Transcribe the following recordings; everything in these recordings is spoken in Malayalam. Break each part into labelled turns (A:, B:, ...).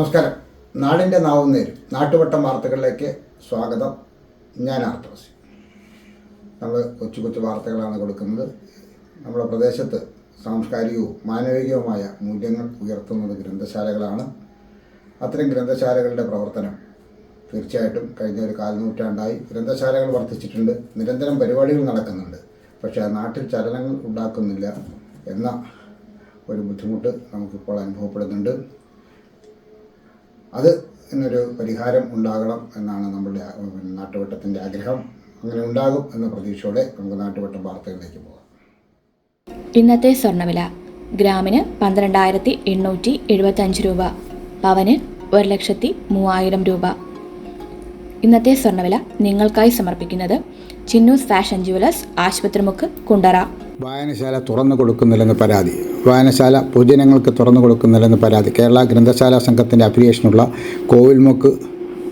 A: നമസ്കാരം നാടിൻ്റെ നാവും നേരും നാട്ടുവട്ടം വാർത്തകളിലേക്ക് സ്വാഗതം ഞാൻ ആർത്തോസി നമ്മൾ കൊച്ചു കൊച്ചു വാർത്തകളാണ് കൊടുക്കുന്നത് നമ്മുടെ പ്രദേശത്ത് സാംസ്കാരികവും മാനവികവുമായ മൂല്യങ്ങൾ ഉയർത്തുന്നത് ഗ്രന്ഥശാലകളാണ് അത്തരം ഗ്രന്ഥശാലകളുടെ പ്രവർത്തനം തീർച്ചയായിട്ടും കഴിഞ്ഞ ഒരു കാൽനൂറ്റാണ്ടായി ഗ്രന്ഥശാലകൾ വർദ്ധിച്ചിട്ടുണ്ട് നിരന്തരം പരിപാടികൾ നടക്കുന്നുണ്ട് പക്ഷേ ആ നാട്ടിൽ ചലനങ്ങൾ ഉണ്ടാക്കുന്നില്ല എന്ന ഒരു ബുദ്ധിമുട്ട് നമുക്കിപ്പോൾ അനുഭവപ്പെടുന്നുണ്ട് അത് എന്നൊരു പരിഹാരം ഉണ്ടാകണം എന്നാണ് നമ്മുടെ നാട്ടുവട്ടത്തിൻ്റെ ആഗ്രഹം അങ്ങനെ ഉണ്ടാകും എന്ന പ്രതീക്ഷയോടെ നമുക്ക് നാട്ടുവട്ടം വാർത്തകളിലേക്ക് പോകാം
B: ഇന്നത്തെ സ്വർണ്ണവില ഗ്രാമിന് പന്ത്രണ്ടായിരത്തി എണ്ണൂറ്റി എഴുപത്തഞ്ച് രൂപ പവന് ഒരു ലക്ഷത്തി മൂവായിരം രൂപ ഇന്നത്തെ സ്വർണ്ണവില നിങ്ങൾക്കായി സമർപ്പിക്കുന്നത് ചിന്നൂസ് ഫാഷൻ ജുവലേഴ്സ് ആശുപത്രിമുക്ക് കുണ്ടറ
A: വായനശാല തുറന്നു കൊടുക്കുന്നില്ലെന്ന് പരാതി വായനശാല പൊതുജനങ്ങൾക്ക് തുറന്നു കൊടുക്കുന്നില്ലെന്ന് പരാതി കേരള ഗ്രന്ഥശാല സംഘത്തിൻ്റെ അഫിലിയേഷനുള്ള കോവിൽമുക്ക്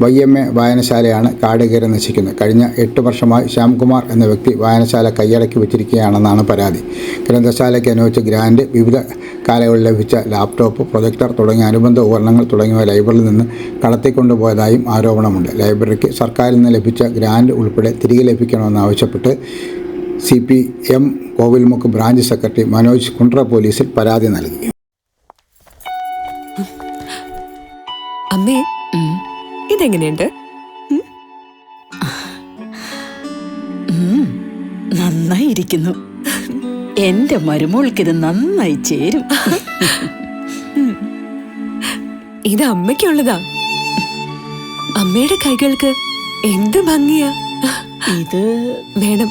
A: വൈ എം എ വായനശാലയാണ് കാട് കയറി നശിക്കുന്നത് കഴിഞ്ഞ എട്ട് വർഷമായി ശ്യാംകുമാർ എന്ന വ്യക്തി വായനശാല കൈയടക്കി വെച്ചിരിക്കുകയാണെന്നാണ് പരാതി ഗ്രന്ഥശാലയ്ക്ക് അനുവദിച്ച ഗ്രാൻഡ് വിവിധ കാലങ്ങളിൽ ലഭിച്ച ലാപ്ടോപ്പ് പ്രൊജക്ടർ തുടങ്ങിയ അനുബന്ധ ഉപകരണങ്ങൾ തുടങ്ങിയവ ലൈബ്രറിയിൽ നിന്ന് കടത്തിക്കൊണ്ടുപോയതായും ആരോപണമുണ്ട് ലൈബ്രറിക്ക് സർക്കാരിൽ നിന്ന് ലഭിച്ച ഗ്രാൻഡ് ഉൾപ്പെടെ തിരികെ ലഭിക്കണമെന്നാവശ്യപ്പെട്ട് C P M Kovilmukku branch secretary Manoj Kundara പോലീസിൽ പരാതി നൽകി
C: അമ്മേ ഇതെങ്ങനെയുണ്ട്
D: നന്നായി ഇരിക്കുന്നു എന്റെ മരുമോൾക്ക് ഇത് നന്നായി ചേരും
C: ഇത് അമ്മയ്ക്കുള്ളതാ
D: അമ്മയുടെ കൈകൾക്ക് എന്ത് ഭംഗിയാ ഇത്
C: വേണം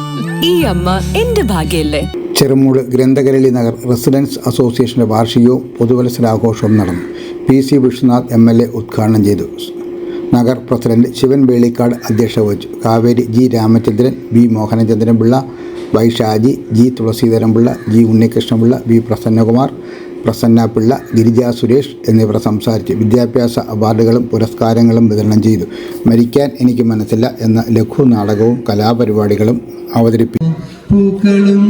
D: ഈ അമ്മ എന്റെ ഭാഗ്യല്ലേ
A: ചെറുമൂട് ഗ്രന്ഥകരളി നഗർ റെസിഡൻസ് അസോസിയേഷന്റെ വാർഷികവും പൊതുവത്സരാഘോഷവും നടന്നു P C Vishnunath M L A ഉദ്ഘാടനം ചെയ്തു നഗർ പ്രസിഡന്റ് ശിവൻ വേളിക്കാട് അധ്യക്ഷത വഹിച്ചു Kaveri G Ramachandran V Mohanachandranpillai Pillai Y Shaji G Thulaseedharanpillai G Unnikrishnapillai V Prasannakumar Prasanna Pillai Girija Suresh എന്നിവർ സംസാരിച്ച് വിദ്യാഭ്യാസ അവാർഡുകളും പുരസ്കാരങ്ങളും വിതരണം ചെയ്തു മരിക്കാൻ എനിക്ക് മനസ്സില്ല എന്ന ലഘു നാടകവും കലാപരിപാടികളും അവതരിപ്പിച്ചു പൂക്കളും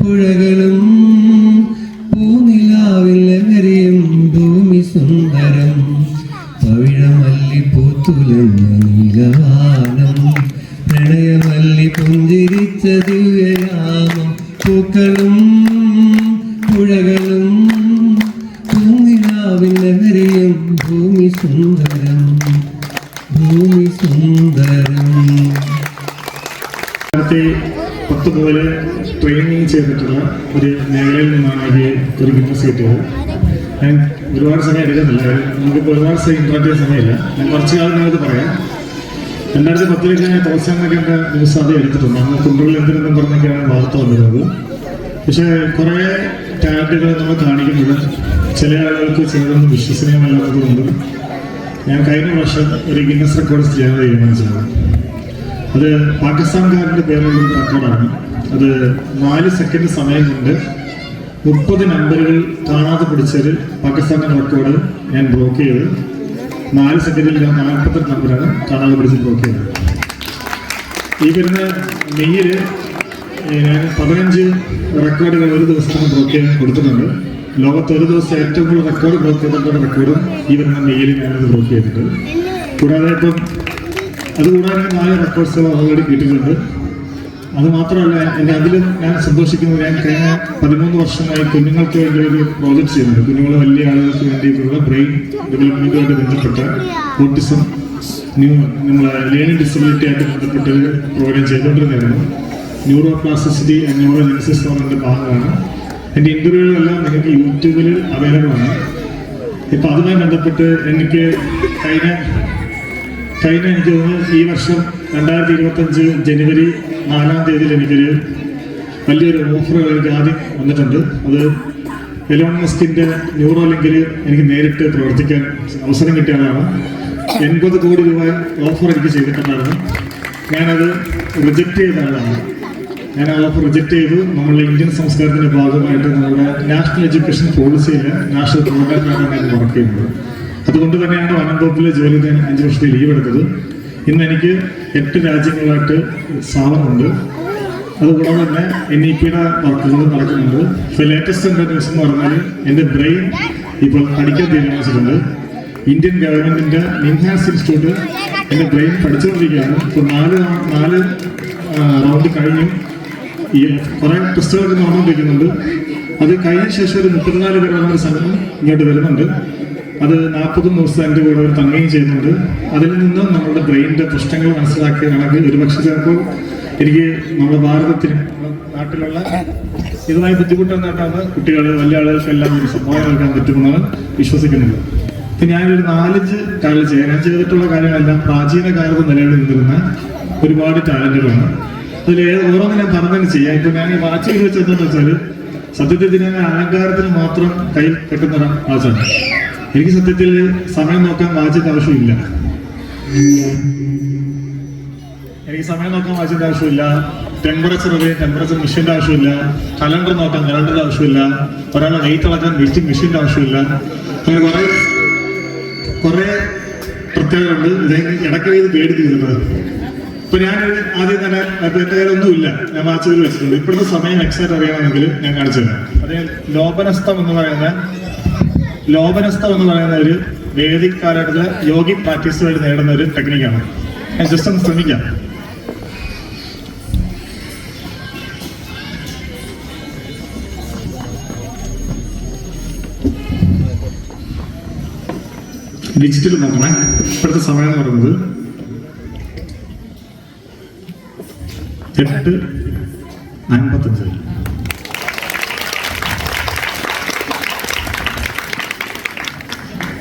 A: പുഴകളും സുന്ദരം പൂത്തുലഞ്ഞ പ്രണയമല്ലി
E: പുഞ്ചിരിച്ച പൂക്കളും സുന്ദരം ഭൂമി സുന്ദരം പത്ത് മുതൽ ട്രെയിനിങ് ചെയ്തിട്ടുള്ള ഒരു മേഖലയിൽ നിന്നാണ് ഇത് ഒരു ഗിന്നസ് കിട്ടിയത് ഞാൻ ഒരുപാട് സമയം എടുക്കുന്നില്ല നമുക്കിപ്പോൾ ഒരുപാട് സമയം ഇൻട്രാക്ട് സമയമില്ല ഞാൻ കുറച്ച് കാലത്തിനകത്ത് പറയാം രണ്ടായിരത്തി പത്തിലേക്ക് ഞാൻ പ്രോത്സാഹനമൊക്കെ എൻ്റെ ന്യൂസ് ആദ്യം എടുത്തിട്ടുണ്ട് അന്ന് കുണ്ടുകളിൽ എന്തിനെന്നും പറഞ്ഞൊക്കെയാണ് വാർത്ത വന്നിരുന്നത് പക്ഷേ കുറേ ടാലൻറ്റുകൾ നമ്മൾ കാണിക്കുന്നത് ചില ആളുകൾക്ക് ചിലതൊന്നും വിശ്വസനീയമല്ലാത്തതുകൊണ്ട് ഞാൻ കഴിഞ്ഞ വർഷം ഒരു ഗിന്നസ് റെക്കോർഡ് ചെയ്യാൻ തീരുമാനിച്ചതാണ് അത് പാകിസ്ഥാൻകാരൻ്റെ പേരുള്ള റെക്കോർഡാണ് അത് നാല് സെക്കൻഡ് സമയം കൊണ്ട് മുപ്പത് നമ്പറുകൾ കാണാതെ പിടിച്ചൊരു പാകിസ്ഥാൻ്റെ റെക്കോർഡ് ഞാൻ ബ്ലോക്ക് ചെയ്ത് നാല് സെക്കൻഡിൽ ഞാൻ നാൽപ്പത്തെട്ട് നമ്പറാണ് കാണാതെ പിടിച്ച് ബ്ലോക്ക് ചെയ്തത് ഈ വരുന്ന മെയ്യിൽ ഞാൻ പതിനഞ്ച് റെക്കോർഡുകൾ ഒരു ദിവസത്തിന് ബ്ലോക്ക് ചെയ്യാൻ കൊടുത്തിട്ടുണ്ട് ലോകത്ത് ഒരു ദിവസം ഏറ്റവും കൂടുതൽ റെക്കോർഡ് ബ്ലോക്ക് ചെയ്തിട്ടുള്ള റെക്കോർഡും ഈ വരുന്ന ഞാനത് ബ്രോക്ക് ചെയ്തിട്ടുണ്ട് കൂടാതെ ഇപ്പം അതുകൂടാതെ നാല് റെക്കോർഡ്സ് ഓൾറെഡി കിട്ടുന്നുണ്ട് അത് മാത്രമല്ല എൻ്റെ അതിലും ഞാൻ സന്തോഷിക്കുന്നത് ഞാൻ കഴിഞ്ഞ പതിമൂന്ന് വർഷമായി കുഞ്ഞുങ്ങൾക്ക് വേണ്ടി ഒരു പ്രോജക്ട് ചെയ്യുന്നുണ്ട് കുഞ്ഞുങ്ങൾ വലിയ ആളുകൾക്ക് വേണ്ടിയിട്ടുള്ള ബ്രെയിൻ ഡെവലപ്മെൻറ്റുമായിട്ട് ബന്ധപ്പെട്ട ഓട്ടിസം ന്യൂ നമ്മളെ ലേണിംഗ് ഡിസബിലിറ്റി ആയിട്ട് ബന്ധപ്പെട്ട് പ്രോഗ്രാം ചെയ്തുകൊണ്ടിരുന്നായിരുന്നു ന്യൂറോ പ്ലാസ്റ്റിസിറ്റി ന്യൂറോ ജെനസിസ് എന്ന് പറഞ്ഞിട്ട് ഭാഗമാണ് എൻ്റെ ഇൻ്റർവ്യൂകളെല്ലാം നിങ്ങൾക്ക് യൂട്യൂബിൽ അവൈലബിൾ ആണ് ഇപ്പം അതുമായി ബന്ധപ്പെട്ട് എനിക്ക് കഴിഞ്ഞ കഴിഞ്ഞ എനിക്ക് തോന്നുന്നു ഈ വർഷം രണ്ടായിരത്തി ഇരുപത്തഞ്ച് ജനുവരി നാലാം തീയതിയിൽ എനിക്കൊരു വലിയൊരു ഓഫർ എനിക്ക് ആദ്യം വന്നിട്ടുണ്ട് അത് എലോൺ മസ്കിൻ്റെ ന്യൂറോ ലിങ്കിൽ എനിക്ക് നേരിട്ട് പ്രവർത്തിക്കാൻ അവസരം കിട്ടിയതാണ് എൺപത് കോടി രൂപ ഓഫർ എനിക്ക് ചെയ്തിട്ടുണ്ടായിരുന്നു ഞാനത് റിജക്റ്റ് ചെയ്ത ആളാണ് ഞാൻ ആ പ്രൊജക്ട് ചെയ്ത് നമ്മൾ ഇന്ത്യൻ സംസ്കാരത്തിന്റെ ഭാഗമായിട്ട് നമ്മുടെ നാഷണൽ എഡ്യൂക്കേഷൻ പോളിസിയിൽ നാഷണൽ പ്രോഗ്രാമിലാണ് ഞാൻ വർക്ക് ചെയ്യുന്നത് അതുകൊണ്ട് തന്നെയാണ് വനംതോപ്പിലെ ജോലി ഞാൻ അഞ്ച് വർഷത്തെ ലീവ് എടുത്തത് ഇന്ന് എനിക്ക് എട്ട് രാജ്യങ്ങളായിട്ട് സ്ഥാപനമുണ്ട് അതുകൂടാതെ തന്നെ എൻ ഇ പിയുടെ വർക്കുകളും നടക്കുന്നുണ്ട് ഇപ്പോൾ ലേറ്റസ്റ്റ് എൻ്റെ ന്യൂസ് എന്ന് പറഞ്ഞാൽ എൻ്റെ ബ്രെയിൻ ഇപ്പോൾ പഠിക്കാൻ തീരുമാനിച്ചിട്ടുണ്ട് ഇന്ത്യൻ ഗവൺമെൻറ്റിൻ്റെ നിംഹാൻസ് ഇൻസ്റ്റിറ്റ്യൂട്ട് എൻ്റെ ബ്രെയിൻ പഠിച്ചുകൊണ്ടിരിക്കുകയാണ് ഇപ്പോൾ നാല് നാല് റൗണ്ട് കഴിഞ്ഞും ഈ കുറേ ടെസ്റ്റുകളൊക്കെ നടന്നുകൊണ്ടിരിക്കുന്നുണ്ട് അത് കഴിഞ്ഞ ശേഷം ഒരു മുപ്പത്തിനാല് പേരുടെ സംഘം ഇങ്ങോട്ട് വരുന്നുണ്ട് അത് നാൽപ്പത് ദിവസം എൻ്റെ കൂടെ അവർ തങ്ങുകയും ചെയ്യുന്നുണ്ട് അതിൽ നിന്ന് നമ്മളുടെ ബ്രെയിനിൻ്റെ പ്രശ്നങ്ങൾ മനസ്സിലാക്കുകയാണെങ്കിൽ ഒരുപക്ഷെ ചിലപ്പോൾ എനിക്ക് നമ്മുടെ ഭാരതത്തിന് നാട്ടിലുള്ള ഇതുമായി ബുദ്ധിമുട്ടെന്നിട്ടാണ് കുട്ടികൾ വലിയ ആളുകൾക്ക് എല്ലാം ഒരു സംഭവം നൽകാൻ പറ്റുമെന്നാണ് വിശ്വസിക്കുന്നത് ഇപ്പം ഞാനൊരു നാലഞ്ച് കാലം ചെയ്യാൻ ചെയ്തിട്ടുള്ള കാര്യങ്ങളെല്ലാം പ്രാചീന കാലത്ത് നിലവിൽ നിന്നിരുന്ന ഒരുപാട് ടാലൻറ്റുകളാണ് അതിൽ ഓരോന്നും ഞാൻ പറഞ്ഞു ചെയ്യാം ഇപ്പൊ ഞാൻ ഈ വാച്ച് ചെയ്ത് വെച്ചതെന്ന് വെച്ചാല് സത്യത്തിൽ ഞാൻ അലങ്കാരത്തിന് മാത്രം കയ്യിൽ കെട്ടുന്ന വാച്ചാണ് എനിക്ക് സത്യത്തിൽ സമയം നോക്കാൻ വാച്ചിന്റെ ആവശ്യമില്ല എനിക്ക് സമയം നോക്കാൻ വാച്ചിന്റെ ആവശ്യമില്ല ടെമ്പറേച്ചർ അറിയാൻ ടെമ്പറേച്ചർ മെഷീൻ്റെ ആവശ്യമില്ല കലണ്ടർ നോക്കാൻ കലണ്ടറിന്റെ ആവശ്യമില്ല ഒരാളെ വെയിറ്റ് അളക്കാൻ വെയിറ്റിംഗ് മെഷീൻ്റെ ആവശ്യമില്ല അങ്ങനെ കുറെ കുറെ പ്രത്യേകതകളുണ്ട് ഇടയ്ക്ക് ഇടയ്ക്കിടയിൽ പേടി തീരുന്നത് ഇപ്പൊ ഞാൻ ആദ്യം തന്നെ ഇല്ല ഞാൻ വാച്ചതിൽ വെച്ചിട്ടുണ്ട് ഇപ്പോഴത്തെ സമയം എക്സാക്ട് അറിയണമെങ്കിൽ ഞാൻ കാണിച്ചു തരാം അതേ ലോപനസ്ഥം എന്ന് പറയുന്ന ലോപനസ്ഥം എന്ന് പറയുന്ന ഒരു വേദിക് കാലഘട്ടത്തിലെ യോഗി പ്രാക്ടീസുകൾ നേടുന്ന ഒരു ടെക്നിക്കാണ് ഞാൻ ജസ്റ്റ് ഒന്ന് ശ്രമിക്കാം ഡിജിറ്റൽ നോക്കണേ ഇപ്പോഴത്തെ സമയം എന്ന് പറയുന്നത് എട്ട് അൻപത്തഞ്ച്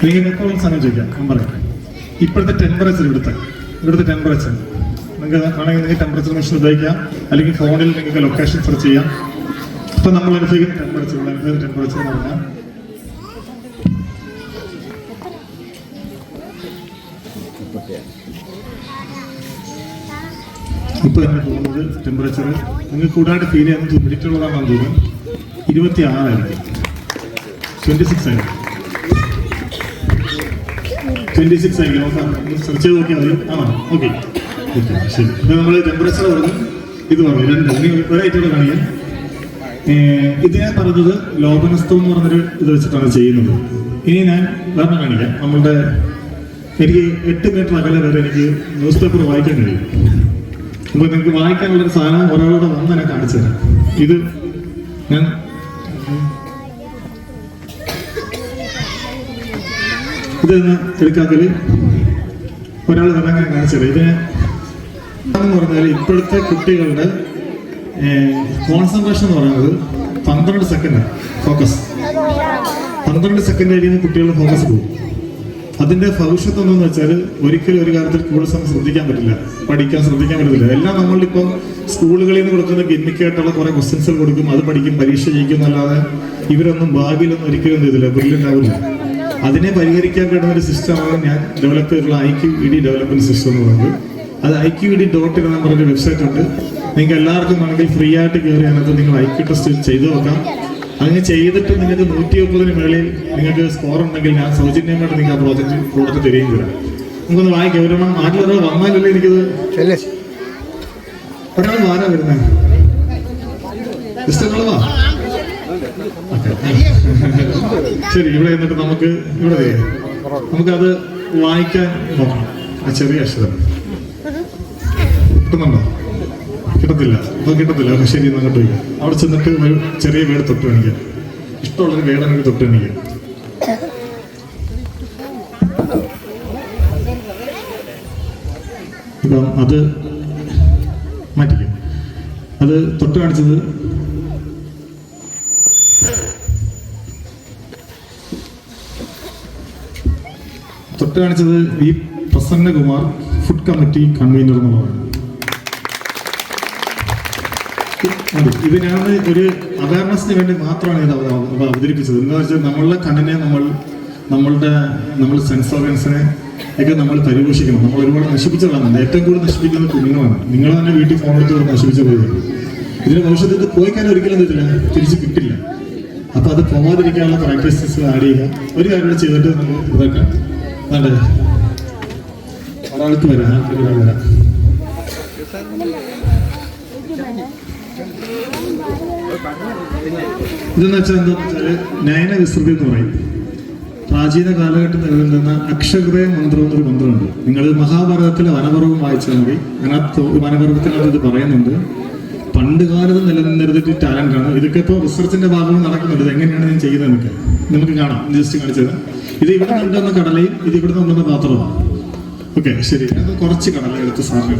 E: നിങ്ങൾക്ക് എപ്പോഴും സമയം ചോദിക്കാം ഞാൻ പറയാം ഇപ്പോഴത്തെ ടെമ്പറേച്ചർ ഇവിടുത്തെ ഇവിടുത്തെ ടെമ്പറേച്ചർ നിങ്ങൾക്ക് ആണെങ്കിൽ നിങ്ങൾക്ക് ടെമ്പറേച്ചർ മെഷീൻ ഉപയോഗിക്കാം അല്ലെങ്കിൽ ഫോണിൽ നിങ്ങൾക്ക് ലൊക്കേഷൻ സെർച്ച് ചെയ്യാം ഇപ്പം നമ്മൾ അനുഭവിക്കുന്ന ടെമ്പറേച്ചർ അനുഭവിക്കുന്ന ടെമ്പറേച്ചർ എന്ന് പറഞ്ഞാൽ ഇപ്പോൾ ഇങ്ങനെ പോകുന്നത് ടെമ്പറേച്ചർ അങ്ങ് കൂടാണ്ട് ഫീൽ ചെയ്യാൻ ഹ്യൂമിഡിറ്റി ഉള്ളതാണെന്ന് തോന്നുന്നു ഇരുപത്തി ആറായിരിക്കും ട്വൻറ്റി സിക്സ് ആയിരിക്കും ട്വൻറ്റി സിക്സ് ആയിരിക്കും ഒന്ന് സെർച്ച് ചെയ്ത് നോക്കിയാൽ മതി ആണോ ഓക്കെ ഓക്കെ ശരി അപ്പോൾ നമ്മൾ ടെമ്പറേച്ചർ പറഞ്ഞു ഇത് പറഞ്ഞു രണ്ട് ഒരായിട്ടുള്ള കാണിക്കാം ഇത് ഞാൻ പറഞ്ഞത് ലോപനസ്തം എന്ന് പറഞ്ഞൊരു ഇത് വെച്ചിട്ടാണ് ചെയ്യുന്നത് ഇനി ഞാൻ വേറെ കാണിക്കാം നമ്മളുടെ എനിക്ക് എട്ട് മീറ്റർ അകലെ വരെ എനിക്ക് ന്യൂസ് പേപ്പർ വായിക്കാൻ കഴിയും അപ്പൊ നിങ്ങൾക്ക് വായിക്കാനുള്ള ഒരു സാധനം ഒരാളോട് വന്ന് എന്നെ കാണിച്ചു തരാം ഇത് ഞാൻ ഇത് എടുക്കാത്തതിൽ ഒരാൾ തന്നെ കാണിച്ചു തരാം ഇതിന് പറഞ്ഞാൽ ഇപ്പോഴത്തെ കുട്ടികളുടെ കോൺസെൻട്രേഷൻ എന്ന് പറയുന്നത് പന്ത്രണ്ട് സെക്കൻഡ് ഫോക്കസ് പന്ത്രണ്ട് സെക്കൻഡ് കഴിയുന്ന കുട്ടികളുടെ ഫോക്കസ് പോകും അതിന്റെ ഭവിഷ്യത്ത് എന്താണെന്ന് വെച്ചാൽ ഒരിക്കലും ഒരു കാര്യത്തിൽ സമയം ശ്രദ്ധിക്കാൻ പറ്റില്ല പഠിക്കാൻ ശ്രദ്ധിക്കാൻ പറ്റില്ല എല്ലാം നമ്മളിപ്പോൾ സ്കൂളുകളിൽ നിന്ന് കൊടുക്കുന്ന ഗിമ്മിക്കായിട്ടുള്ള കുറെ ക്വസ്റ്റ്യൻസുകൾ കൊടുക്കും അത് പഠിക്കും പരീക്ഷ ജയിക്കും എന്നല്ലാതെ ഇവരൊന്നും ഭാവിയിലൊന്നും ഒരിക്കലും ചെയ്തില്ല ബ്രില്യൻ്റ് അതിനെ പരിഹരിക്കാൻ കിട്ടുന്ന ഒരു സിസ്റ്റമാണ് ഞാൻ ഡെവലപ്പ് ചെയ്തിട്ടുള്ള I Q E D development system എന്ന് പറയുന്നത് അത് I Q E D dot in എന്ന് പറഞ്ഞൊരു വെബ്സൈറ്റ് ഉണ്ട് നിങ്ങൾക്ക് എല്ലാവർക്കും ആണെങ്കിൽ ഫ്രീ ആയിട്ട് കയറി അതിനകത്ത് നിങ്ങൾ ഐ ക്യു ടെസ്റ്റ് ചെയ്തു നോക്കാം അങ്ങനെ ചെയ്തിട്ട് നിങ്ങൾക്ക് നൂറ്റി മുപ്പതിന് മുകളിൽ നിങ്ങൾക്ക് സ്കോർ ഉണ്ടെങ്കിൽ ഞാൻ സൗജന്യമായിട്ട് നിങ്ങൾക്ക് ആ പ്രോജക്റ്റ് കൊടുത്ത് തരികയും തരാം നമുക്കൊന്ന് വായിക്കാം ഒരെണ്ണം നാട്ടിലൊരാൾ വന്നാലല്ലേ എനിക്കത് ഒരാൾ വാരാ വരുന്നേ ഇഷ്ടങ്ങളവാ ശരി ഇവിടെ എന്നിട്ട് നമുക്ക് ഇവിടെ നമുക്കത് വായിക്കാൻ നോക്കണം ആ ചെറിയ അക്ഷരം കിട്ടുന്നുണ്ടോ കിട്ടത്തില്ല ഇപ്പം കിട്ടത്തില്ല അപ്പം ശരി എന്നിട്ട് അങ്ങോട്ട് അവിടെ ചെന്നിട്ട് ഒരു ചെറിയ വീട് തൊട്ട് എണിക്കാം ഇഷ്ടമുള്ളൊരു എനിക്ക് തൊട്ട് എണിക്കാം ഇപ്പം അത് മാറ്റിക്കും അത് തൊട്ട് കാണിച്ചത് തൊട്ട് കാണിച്ചത് ഈ പ്രസന്നകുമാർ ഫുഡ് കമ്മിറ്റി കൺവീനർ എന്നുള്ളതാണ് ഇവനാണ് ഒരു അവയർനെസ്സിന് വേണ്ടി മാത്രമാണ് ഇത് അവതരിപ്പിച്ചത് എന്താ വെച്ചാൽ നമ്മളുടെ കണ്ണിനെ നമ്മൾ നമ്മളുടെ നമ്മൾ സെൻസ് ഓർഗൻസിനെ ഒക്കെ നമ്മൾ പരിപോഷിക്കണം നമ്മൾ ഒരുപാട് നശിപ്പിച്ചതാണ് ഏറ്റവും കൂടുതൽ നശിപ്പിക്കുന്നത് കുഞ്ഞുങ്ങളാണ് നിങ്ങൾ തന്നെ വീട്ടിൽ ഫോൺ എടുത്ത് നശിപ്പിച്ച പോയത് ഇതിന് ഭവിഷ്യത്തിൽ പോയിക്കാൻ ഒരിക്കലും ഇതില്ല തിരിച്ച് കിട്ടില്ല അപ്പൊ അത് പോവാതിരിക്കാനുള്ള പ്രാക്ടീസസ് ആഡ് ചെയ്യുക ഒരു കാര്യം കൂടെ ചെയ്തിട്ട് നമുക്ക് ഇതൊക്കെ അതെ ഒരാൾക്ക് വരാം വരാം ഇതെന്ന് വെച്ചാൽ എന്താണെന്ന് വെച്ചാൽ നയന വിസൃതി എന്ന് പറയും പ്രാചീന കാലഘട്ടത്തിൽ നിലനിന്ന അക്ഷഗ്രഹ മന്ത്രം എന്നൊരു മന്ത്രമുണ്ട് നിങ്ങൾ മഹാഭാരതത്തിലെ വനപർവ്വം വായിച്ചാൽ മതി അതിനകത്ത് വനപർവത്തിനകത്ത് ഇത് പറയുന്നുണ്ട് പണ്ട് കാലത്ത് നിലനിന്നിരുന്നിട്ട് ആണ് ഇതൊക്കെ ഇപ്പോൾ റിസർച്ചിന്റെ ഭാഗം നടക്കുന്നുണ്ട് എങ്ങനെയാണ് ഞാൻ ചെയ്യുന്നതെന്നൊക്കെ നമുക്ക് കാണാം ജസ്റ്റ് കാണിച്ചത് ഇത് ഇവിടെ കണ്ടുവന്ന കടലയും ഇത് ഇവിടെ വന്ന പാത്രമാണ് ഓക്കെ ശരി അത് കുറച്ച് കടല എടുത്ത് സാറിന്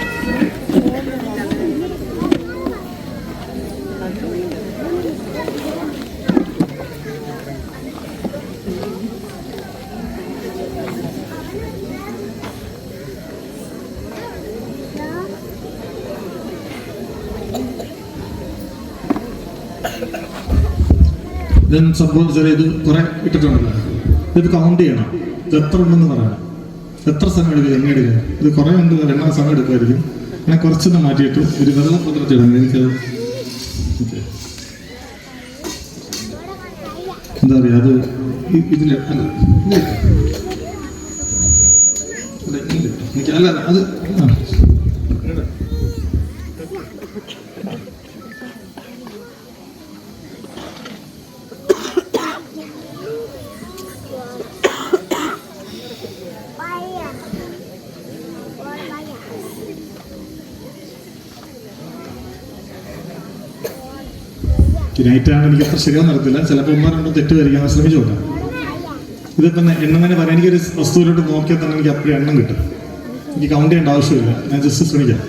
E: ഞാൻ സംഭവം ചെറിയ ഇത് കുറെ ഇട്ടിട്ടുണ്ടല്ലോ ഇത് കൗണ്ട് ചെയ്യണം ഇത് എത്ര ഉണ്ടെന്ന് പറയണം എത്ര സമയം എടുക്കുക എങ്ങനെ എടുക്കുക ഇത് കുറെ ഉണ്ട് എണ്ണ സമയം എടുക്കുമായിരിക്കും ഞാൻ കുറച്ചൊന്ന് മാറ്റിയിട്ട് ഒരു വെള്ള പത്രത്തിടാം എനിക്ക് എന്താ പറയുക അത് ഇതിന് അല്ല എനിക്ക് അല്ല അത് ആ കിനായിട്ടാണ് എനിക്ക് അത്ര ശരിയാവും നടത്തില്ല ചിലപ്പോൾ ഒന്നോ രണ്ടോ തെറ്റ് വരികയാണ് ശ്രമിച്ചു നോക്കാം ഇതിപ്പം എണ്ണം തന്നെ പറയാൻ എനിക്കൊരു വസ്തുവിലോട്ട് നോക്കിയാൽ തന്നെ എനിക്ക് അപ്പോഴും എണ്ണം കിട്ടും എനിക്ക് കൗണ്ട് ചെയ്യേണ്ട ആവശ്യമില്ല ഞാൻ ജസ്റ്റ് ശ്രമിക്കാം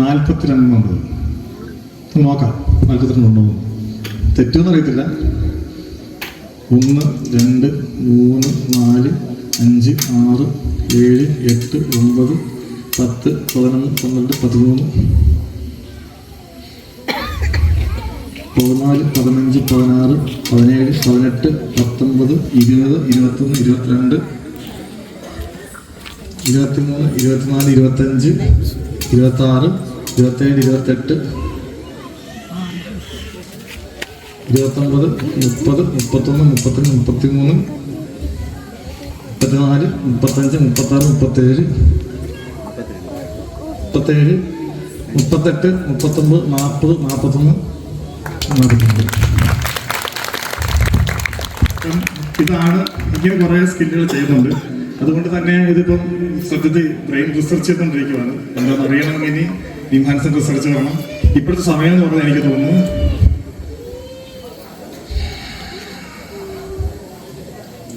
E: നാൽപ്പത്തിരണ്ടെണ്ണം നോക്കാം നാൽപ്പത്തിരണ്ടെണ്ണം തെറ്റൊന്നും അറിയത്തില്ല ഒന്ന് രണ്ട് മൂന്ന് നാല് അഞ്ച് ആറ് ഏഴ് എട്ട് ഒമ്പത് പത്ത് പതിനൊന്ന് പന്ത്രണ്ട് പതിമൂന്ന് പതിനാല് പതിനഞ്ച് പതിനാറ് പതിനേഴ് പതിനെട്ട് പത്തൊമ്പത് ഇരുപത് ഇരുപത്തൊന്ന് ഇരുപത്തിരണ്ട് ഇരുപത്തിമൂന്ന് ഇരുപത്തിനാല് ഇരുപത്തഞ്ച് ഇരുപത്താറ് ഇരുപത്തേഴ് ഇരുപത്തെട്ട് ഇരുപത്തൊൻപത് മുപ്പത് മുപ്പത്തൊന്ന് മുപ്പത്തഞ്ച് മുപ്പത്തി മൂന്ന് മുപ്പത്തിനാല് മുപ്പത്തഞ്ച് മുപ്പത്താറ് മുപ്പത്തേഴ് മുപ്പത്തേഴ് മുപ്പത്തെട്ട് മുപ്പത്തൊമ്പത് നാൽപ്പത് നാൽപ്പത്തൊന്ന് നാൽപ്പത്തൊമ്പത് ഇതാണ് ഇങ്ങനെ കുറേ സ്കില്ലുകൾ ചെയ്യുന്നുണ്ട് അതുകൊണ്ട് തന്നെ ഇതിപ്പം സത്യത്തിൽ ബ്രെയിൻ റിസർച്ച് ചെയ്തുകൊണ്ടിരിക്കുകയാണ് എന്താണെന്ന് അറിയണമെങ്കിൽ ഇനി ഡിമാൻസിൻ്റെ റിസർച്ച് വേണം ഇപ്പോഴത്തെ സമയം എന്ന് പറഞ്ഞാൽ എനിക്ക് തോന്നുന്നു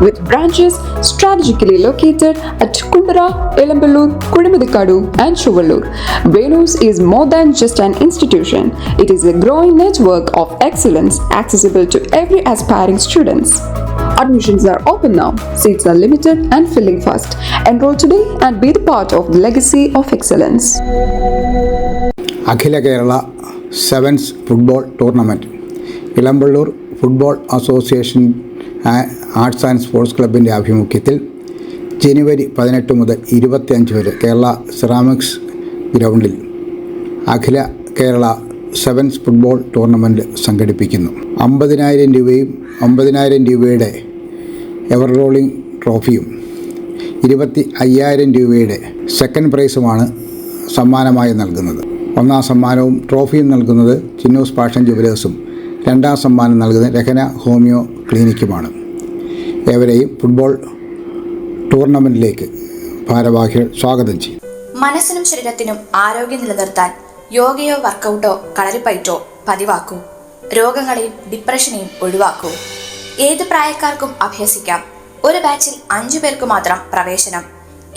F: with branches strategically located at Kumbara, Elamballur, Kadu, and Chuvallur. Venus is more than just an institution. It is a growing network of excellence accessible to every aspiring students. Admissions are open now. Seats are limited and filling fast. Enroll today and be the part of the legacy of excellence.
G: അഖില Kerala sevens football Elampalloor football association arts and sports ക്ലബിൻ്റെ ആഭിമുഖ്യത്തിൽ ജനുവരി പതിനെട്ട് മുതൽ ഇരുപത്തിയഞ്ച് വരെ കേരള സിറാമിക്സ് ഗ്രൗണ്ടിൽ അഖില കേരള സെവൻസ് ഫുട്ബോൾ ടൂർണമെൻറ്റ് സംഘടിപ്പിക്കുന്നു അമ്പതിനായിരം രൂപയും അമ്പതിനായിരം രൂപയുടെ എവർ റോളിംഗ് ട്രോഫിയും ഇരുപത്തി അയ്യായിരം രൂപയുടെ സെക്കൻഡ് പ്രൈസുമാണ് സമ്മാനമായി നൽകുന്നത് ഒന്നാം സമ്മാനവും ട്രോഫിയും നൽകുന്നത് ചിന്നൂസ് പാഷൻ ജുബിലേഴ്സും രണ്ടാം സമ്മാനം നൽകുന്നത് രഹന ഹോമിയോ ക്ലിനിക്കുമാണ് ഏവരെയും ഫുട്ബോൾ ടൂർണമെൻറ്റിലേക്ക് ഭാരവാഹികൾ സ്വാഗതം ചെയ്യും
H: മനസ്സിനും ശരീരത്തിനും ആരോഗ്യം നിലനിർത്താൻ യോഗയോ വർക്കൗട്ടോ കളരിപ്പയറ്റോ പതിവാക്കൂ രോഗങ്ങളെയും ഡിപ്രഷനെയും ഒഴിവാക്കൂ ഏത് പ്രായക്കാർക്കും അഭ്യസിക്കാം ഒരു ബാച്ചിൽ അഞ്ചു പേർക്ക് മാത്രം പ്രവേശനം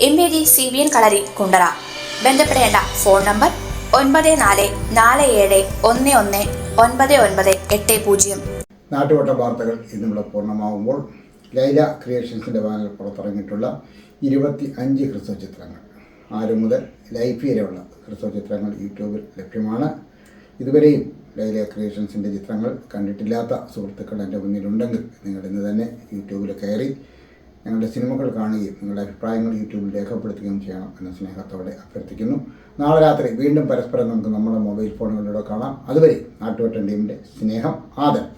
H: M A D C B N kalari Kundara ബന്ധപ്പെടേണ്ട ഫോൺ നമ്പർ ഒൻപത് നാല് നാല് ഏഴ് ഒന്ന് ഒന്ന് ഒൻപത് ഒൻപത് എട്ട് പൂജ്യം
G: നാട്ടുവട്ട വാർത്തകൾ ഇന്നിവിടെ പൂർണ്ണമാവുമ്പോൾ ലൈല ക്രിയേഷൻസിൻ്റെ ബാനർ പുറത്തിറങ്ങിയിട്ടുള്ള ഇരുപത്തി അഞ്ച് ഹ്രസ്വ ചിത്രങ്ങൾ ആറ് മുതൽ ലൈഫ് വരെയുള്ള ഹ്രസ്വ ചിത്രങ്ങൾ യൂട്യൂബിൽ ലഭ്യമാണ് ഇതുവരെയും ലൈല ക്രിയേഷൻസിൻ്റെ ചിത്രങ്ങൾ കണ്ടിട്ടില്ലാത്ത സുഹൃത്തുക്കൾ എൻ്റെ മുന്നിലുണ്ടെങ്കിൽ നിങ്ങൾ ഇന്ന് തന്നെ യൂട്യൂബിൽ കയറി ഞങ്ങളുടെ സിനിമകൾ കാണുകയും നിങ്ങളുടെ അഭിപ്രായങ്ങൾ യൂട്യൂബിൽ രേഖപ്പെടുത്തുകയും ചെയ്യണം എന്ന സ്നേഹത്തോടെ അഭ്യർത്ഥിക്കുന്നു നാളെ രാത്രി വീണ്ടും പരസ്പരം നമുക്ക് നമ്മുടെ മൊബൈൽ ഫോണുകളിലൂടെ കാണാം അതുവരെ നാട്ടുവട്ടൻ ടീമിൻ്റെ സ്നേഹം ആദരം